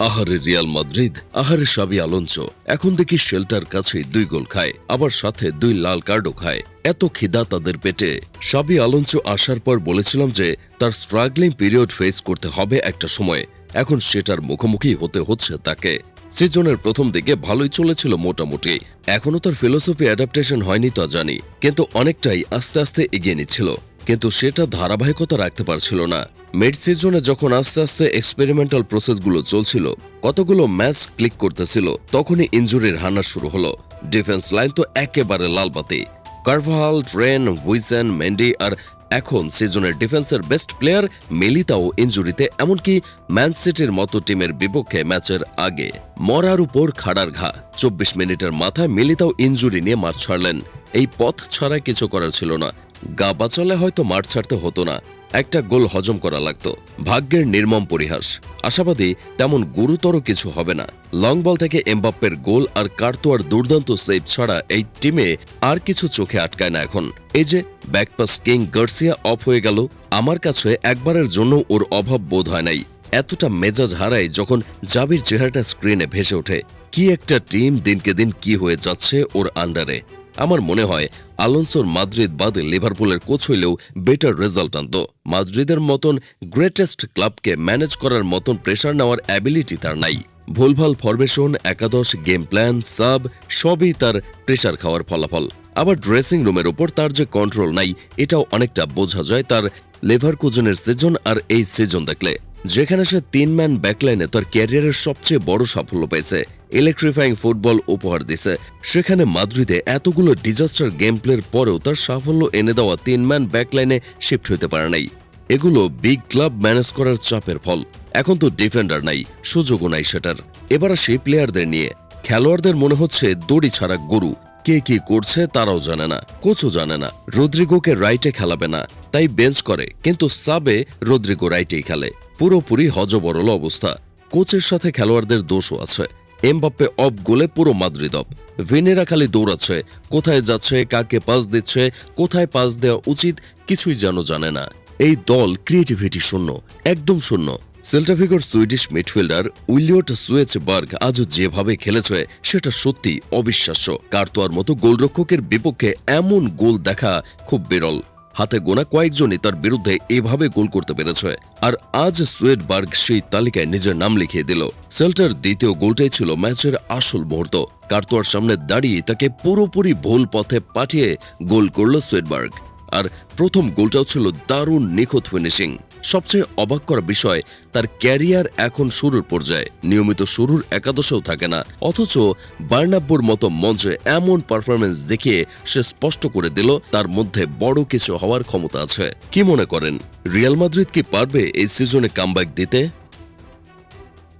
আহারে Real Madrid, আহারে সাবি আলোনসো। এখন দেখি শেল্টার কাছেই দুই গোল খায়, আবার সাথে দুই লাল কার্ডও খায়। এত খিদা তাদের পেটে। সাবি আলোনসো আসার পর বলেছিলাম যে, তার স্ট্রাগলিং পিরিয়ড ফেস করতে হবে একটা সময়। এখন সেটার মুখোমুখি হতে হচ্ছে তাকে। সিজনের প্রথম দিকে ভালোই চলেছিল মোটামুটি। এখনও তার ফিলোসফি অ্যাডাপ্টেশন হয়নি তা জানি, কিন্তু অনেকটাই আস্তে আস্তে এগিয়ে নিচ্ছিল। কিন্তু সেটা ধারাবাহিকতা রাখতে পারছিল না। মিড সিজনে যখন আস্তে আস্তে এক্সপেরিমেন্টাল প্রসেসগুলো চলছিল, কতগুলো ম্যাচ ক্লিক করতেছিল, তখনই ইঞ্জুরির হানা শুরু হলো। ডিফেন্স লাইন তো একেবারে লালবাতি। কার্ভাল ট্রেন উইসেন মেন্ডি আর এখন সিজনের ডিফেন্সের বেস্ট প্লেয়ার মেলিতাও ইঞ্জুরিতে এমনকি ম্যান সিটির মতো টিমের বিপক্ষে ম্যাচের আগে। মরার উপর খাড়ার ঘা। চব্বিশ মিনিটের মাথায় মিলিতাও ইঞ্জুরি নিয়ে মাঠ ছাড়লেন। এই পথ ছাড়া কিছু করার ছিল না। গা বাঁচালে হয়তো মাঠ ছাড়তে হতো না। একটা গোল হজম করা লাগত। ভাগ্যের নির্মম পরিহাস। আশাবাদী তেমন গুরুতর কিছু হবে না। লং বল থেকে এমবাপ্পের গোল আর কার্তোয়ার দুর্দান্ত সেভ ছাড়া এই টিমে আর কিছু চোখে আটকায় না এখন। এই যে ব্যাকপাস কিং গার্সিয়া অফ হয়ে গেল, আমার কাছে একবারের জন্য ওর অভাব বোধ হয় নাই। এতটা মেজাজ হারায় যখন জাবির চেহারাটা স্ক্রিনে ভেসে ওঠে। কি একটা টিম দিনকে দিন কি হয়ে যাচ্ছে ওর আন্ডারে। আমার মনে হয় আলোনসোর মাদ্রিদ বাদে লিভারপুলের কোচ হইলেও বেটার রেজাল্ট আনত মাদ্রিদের মতন গ্রেটেস্ট ক্লাবকে ম্যানেজ করার মতন প্রেশার নেওয়ার অ্যাবিলিটি তার নাই। ভুলভাল ফরমেশন একাদশ গেম প্ল্যান সাব সবই তার প্রেশার খাওয়ার ফলাফল। আবার ড্রেসিং রুমের ওপর তার যে কন্ট্রোল নাই, এটাও অনেকটা বোঝা যায় তার লেভার কোজনের সিজন আর এই সিজন দেখলে। যেখানে সে তিন ম্যান ব্যাকলাইনে তার ক্যারিয়ারের সবচেয়ে বড় সাফল্য পেয়েছে। ইলেকট্রিফাইং ফুটবল উপহার দিছে। সেখানে মাদ্রিদে এতগুলো ডিজাস্টার গেম প্লের পরেও তার সাফল্য এনে দেওয়া তিন ম্যান ব্যাকলাইনে শিফট হতে পারে নাই। এগুলো বিগ ক্লাব ম্যানেজ করার চাপের ফল। এখন তো ডিফেন্ডার নাই, সুযোগও নাই সেটার। এবার সেই প্লেয়ারদের নিয়ে। খেলোয়াড়দের মনে হচ্ছে দড়ি ছাড়া গরু। কে কি করছে তারাও জানে না কোচও জানে না। রদ্রিগোকে রাইটে খেলাবে না, তাই বেঞ্চ করে। কিন্তু সাবে রদ্রিগো রাইটেই খেলে। পুরোপুরি হজবরল অবস্থা। কোচের সাথে খেলোয়াড়দের দোষও আছে। এমবাপ্পে অফ গোলে পুরো মাদ্রিদ অফ। ভিনেরা খালি দৌড়াচ্ছে, কোথায় যাচ্ছে, কাকে পাস দিচ্ছে, কোথায় পাস দেওয়া উচিত, কিছুই যেন জানে না। এই দল ক্রিয়েটিভিটি শূন্য, একদম শূন্য। সেল্টাফিগোর সুইডিশ মিডফিল্ডার উইলিয়ট সুয়েচবার্গ আজও যেভাবে খেলেছে, সেটা সত্যি অবিশ্বাস্য। কার্তোয়ার মতো গোলরক্ষকের বিপক্ষে এমন গোল দেখা খুব বিরল। হাতে গোনা কয়েকজনই তার বিরুদ্ধে এভাবে গোল করতে পেরেছে। আর আজ সুয়েডবার্গ সেই তালিকায় নিজের নাম লিখিয়ে দিল। সেল্টার দ্বিতীয় গোলটাই ছিল ম্যাচের আসল মুহূর্ত। কার্তোয়ার সামনে দাঁড়িয়ে তাকে পুরোপুরি ভুল পথে পাঠিয়ে গোল করল সুয়েডবার্গ আর প্রথম গোলটাও ছিল দারুণ নিখুঁত ফিনিশিং সবচেয়ে অবাক করা বিষয়, তার ক্যারিয়ার এখন শুরুর পর্যায়ে। নিয়মিত শুরুর একাদশেও থাকে না। অথচ বার্নাব্বুর মতো মঞ্চে এমন পারফরমেন্স দেখিয়ে সে স্পষ্ট করে দিল, তার মধ্যে বড় কিছু হওয়ার ক্ষমতা আছে। কি মনে করেন? রিয়াল মাদ্রিদ কি পারবে এই সিজনে কামব্যাক দিতে?